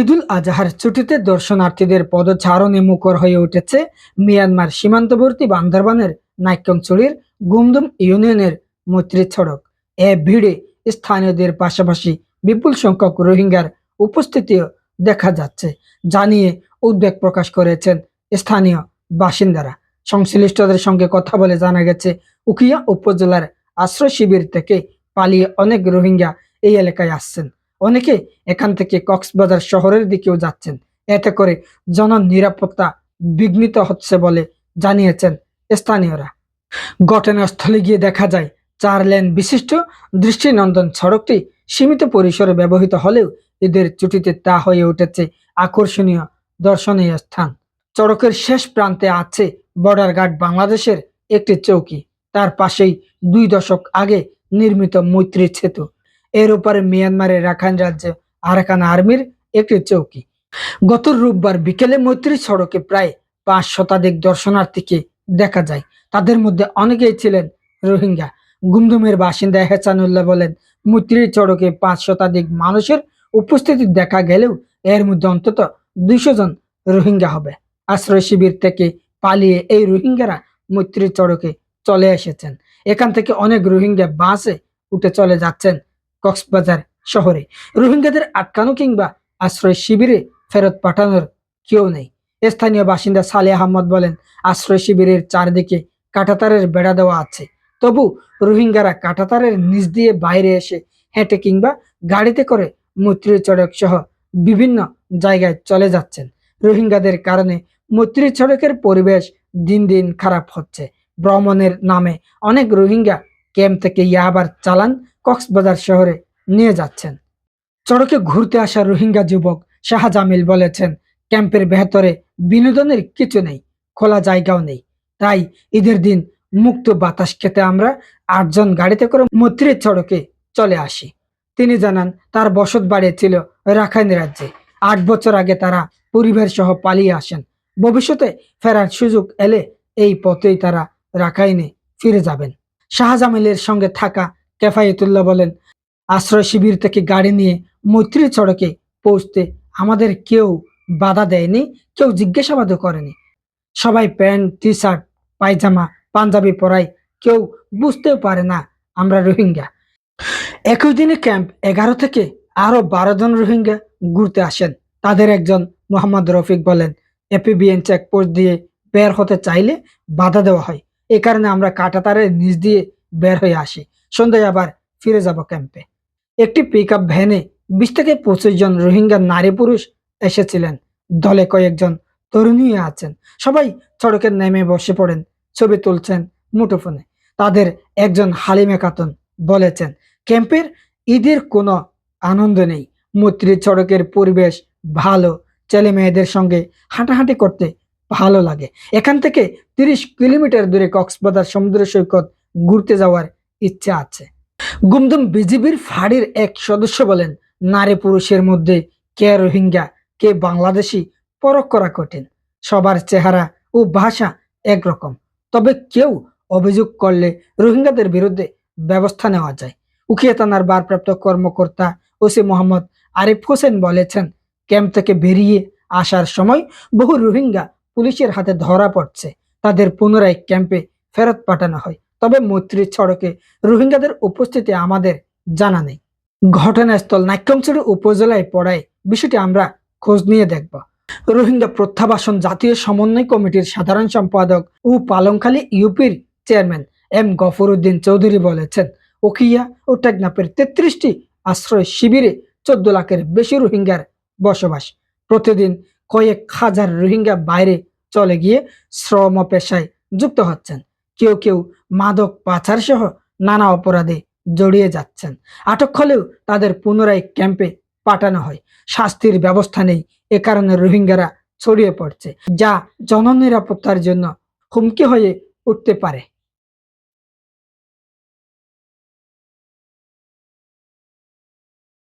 ঈদুল আজহার ছুটিতে দর্শনার্থীদের পদচারণে মুখর হয়ে উঠেছে মিয়ানমার সীমান্তবর্তী বান্দরবানের নাইক্যংচুরির গুমদুম ইউনিয়নের মৈত্রী সড়ক এ ভিড়ে স্থানীয়দের পাশাপাশি বিপুল সংখ্যক রোহিঙ্গার উপস্থিতিও দেখা যাচ্ছে, জানিয়ে উদ্বেগ প্রকাশ করেছেন স্থানীয় বাসিন্দারা। সংশ্লিষ্টদের সঙ্গে কথা বলে জানা গেছে, উকিয়া উপজেলার আশ্রয় শিবির থেকে পালিয়ে অনেক রোহিঙ্গা এই এলাকায় আসছেন। অনেকে এখান থেকে কক্সবাজার শহরের দিকেও যাচ্ছেন। এতে করে জন নিরাপত্তা বিঘ্নিত হচ্ছে বলে জানিয়েছেন স্থানীয়রা। ঘটনাস্থলে গিয়ে দেখা যায়, চার লেন বিশিষ্ট দৃষ্টিনন্দন সড়কটি সীমিত পরিসরে ব্যবহৃত হলেও ঈদের ছুটিতে তা হয়ে উঠেছে আকর্ষণীয় দর্শনীয় স্থান। সড়কের শেষ প্রান্তে আছে বর্ডার গার্ড বাংলাদেশের একটি চৌকি। তার পাশেই দুই দশক আগে নির্মিত মৈত্রী সেতু। এর উপরে মিয়ানমারের রাখাইন রাজ্যে আরাকান আর্মির একটি চৌকি। গত রোববার বিকেলে মৈত্রী সড়কে প্রায় পাঁচ শতাধিক দর্শনার্থীকে দেখা যায়। তাদের মধ্যে অনেকেই ছিলেন রোহিঙ্গা। গুমদুমের বাসিন্দা হেসানুল্লাহ বলেন, মৈত্রী সড়কে পাঁচ শতাধিক মানুষের উপস্থিতি দেখা গেলেও এর মধ্যে অন্তত দুইশো জন রোহিঙ্গা হবে। আশ্রয় শিবির থেকে পালিয়ে এই রোহিঙ্গারা মৈত্রী সড়কে চলে এসেছেন। এখান থেকে অনেক রোহিঙ্গা বাসে উঠে চলে যাচ্ছেন কক্সবাজার শহরে। রোহিঙ্গাদের আটকানো কিংবা আশ্রয় শিবিরে ফেরত পাঠানোর কেউ নেই। স্থানীয় বাসিন্দা সালে আহমদ বলেন, আশ্রয় শিবিরের চারদিকে কাঁটাতারের বেড়া দেওয়া আছে। তবু রোহিঙ্গারা কাঁটাতারের নিচ দিয়ে বাইরে এসে হেঁটে কিংবা গাড়িতে করে মৈত্রী চড়ক সহ বিভিন্ন জায়গায় চলে যাচ্ছেন। রোহিঙ্গাদের কারণে মৈত্রী সড়কের পরিবেশ দিন দিন খারাপ হচ্ছে। ভ্রমণের নামে অনেক রোহিঙ্গা ক্যাম্প থেকে ইয়াবার চালান কক্সবাজার শহরে নিয়ে যাচ্ছেন। সড়কে ঘুরতে আসা রোহিঙ্গা যুবক শাহজামিল বলেছেন, ক্যাম্পের ভেতরে বিনোদনের কিছু নেই, খোলা জায়গাও নেই। তাই ঈদের দিন মুক্ত বাতাস খেতে আমরা আটজন গাড়িতে করে মৈত্রী সড়কে চলে আসি। তিনি জানান, তার বসত বাড়ি ছিল রাখাইন রাজ্যে। আট বছর আগে তারা পরিবার সহ পালিয়ে আসেন। ভবিষ্যতে ফেরার সুযোগ এলে এই পথেই তারা রাখাইনে ফিরে যাবেন। শাহজামিলের সঙ্গে থাকা কেফায়েতুল্লাহ বলেন, আশ্রয় শিবির থেকে গাড়ি নিয়ে মৈত্রী সড়কে পৌঁছতে আমাদের কেউ বাধা দেয়নি, কেউ জিজ্ঞাসাবাদও করেনি। সবাই প্যান্ট টি শার্ট পায়জামা, পাঞ্জাবি পরায় কেউ বুঝতেও পারে না, আমরা রোহিঙ্গা। একই দিনে ক্যাম্প এগারো থেকে আরও বারো জন রোহিঙ্গা ঘুরতে আসেন। তাদের একজন মোহাম্মদ রফিক বলেন, এপিবিএন চেকপোস্ট দিয়ে বের হতে চাইলে বাধা দেওয়া হয়। এ কারণে আমরা কাটাতারের নিচ দিয়ে বের হয়ে আসি। সন্ধ্যায় আবার ফিরে যাব ক্যাম্পে। একটি পিক আপ ভ্যানে বিশ থেকে পঁচিশ জন রোহিঙ্গা নারী পুরুষ এসেছিলেন। দলে কয়েকজন তরুণী আছেন। সবাই সড়কে নেমে বসে পড়েন, ছবি তুলছেন মুঠোফোনে। তাদের একজন হালিমে খাতুন বলেছেন, ক্যাম্পের ঈদের কোনো আনন্দ নেই। মৈত্রী সড়কের পরিবেশ ভালো ছেলে মেয়েদের সঙ্গে হাঁটাহাঁটি করতে ভালো লাগে। এখান থেকে তিরিশ কিলোমিটার দূরে কক্সবাজার সমুদ্র সৈকত ঘুরতে যাওয়ার ইচ্ছা আছে। গুমদুম বিজিবির ফাঁড়ির এক সদস্য বলেন, নারী পুরুষের মধ্যে কে রোহিঙ্গা, কে বাংলাদেশি পরখ করা কঠিন সবার চেহারা ও ভাষা একরকম। তবে কেউ অভিযোগ করলে রোহিঙ্গাদের বিরুদ্ধে ব্যবস্থা নেওয়া যায়। উখিয়া থানার ভারপ্রাপ্ত কর্মকর্তা ওসি মোহাম্মদ আরিফ হোসেন বলেছেন, ক্যাম্প থেকে বেরিয়ে আসার সময় বহু রোহিঙ্গা পুলিশের হাতে ধরা পড়ছে। তাদের পুনরায় ক্যাম্পে ফেরত পাঠানো হয়। তবে সড়কে রোহিঙ্গাদের উপস্থিতি আমাদের জানা নেই। ঘটনাস্থল নাক্যমচুরি উপজেলায় পড়ায় বিষয়টি আমরা খোঁজ নিয়ে দেখব। রোহিঙ্গা প্রত্যাবাসন জাতীয় সমন্বয় কমিটির সাধারণ সম্পাদক ও পালংখালী ইউপির চেয়ারম্যান এম গফর উদ্দিন চৌধুরী বলেছেন ওখিয়া ও টেকনাপের তেত্রিশটি আশ্রয় শিবিরে চোদ্দ লাখের বেশি রোহিঙ্গার বসবাস। প্রতিদিন কয়েক হাজার রোহিঙ্গা বাইরে চলে গিয়ে শ্রম পেশায় যুক্ত হচ্ছেন। কেউ কেউ মাদক পাচার সহ নানা অপরাধে জড়িয়ে যাচ্ছেন। আটক হলেও তাদের পুনরায় ক্যাম্পে পাঠানো হয়। শাস্তির ব্যবস্থা নেই। এ কারণে রোহিঙ্গারা ছড়িয়ে পড়ছে, যা জননিরাপত্তার জন্য হুমকি হয়ে উঠতে পারে।